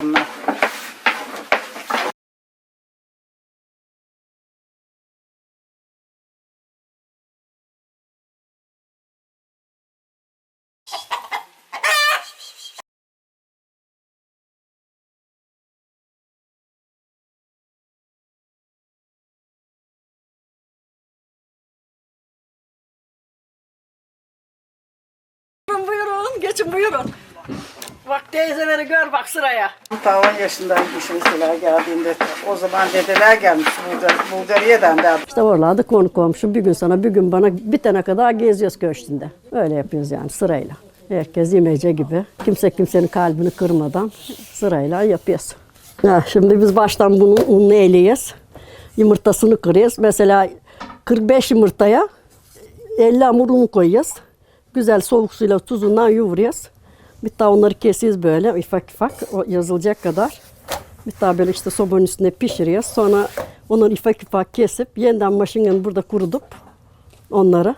bunlar. Buyurun buyurun, geçin buyurun. Teyzeleri gör bak sıraya. Ta 10 yaşındaymış mesela geldiğinde. O zaman dedeler gelmiş Bulgar, Bulgarya'dan da. İşte oralarda konu komşu bir gün sana bir gün bana bitene kadar geziyoruz köşkünde. Öyle yapıyoruz yani sırayla. Herkes imece gibi. Kimse kimsenin kalbini kırmadan sırayla yapıyoruz. Ha, şimdi biz baştan bunu unlu eleyiz. Yumurtasını kırıyoruz. Mesela 45 yumurtaya 50 hamur un koyuyoruz. Güzel soğuk suyla tuzundan yoğuruyoruz. Bir daha onları kesiyoruz böyle ufak ufak o yazılacak kadar. Bir daha böyle işte sobanın üstünde pişiriyoruz. Sonra onları ufak ufak kesip yeniden maşının burada kurutup onları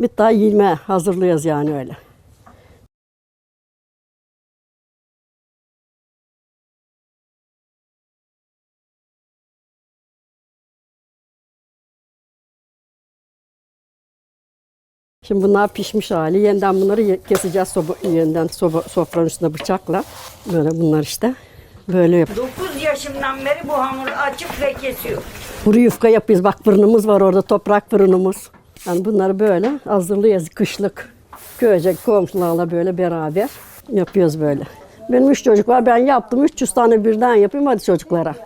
bir daha yeme hazırlıyoruz yani öyle. Şimdi bunlar pişmiş hali. Yeniden bunları keseceğiz soba, yeniden soba, sofranın üstünde bıçakla. Böyle bunlar işte. Böyle yap. 9 yaşımdan beri bu hamuru açıp ve kesiyor. Kuru yufka yapıyoruz. Bak fırınımız var orada toprak fırınımız. Yani bunları böyle hazırlıyoruz kışlık. Köyce komşularla böyle beraber yapıyoruz böyle. Benim üç çocuk var. Ben yaptım. 300 tane birden yapayım hadi çocuklara.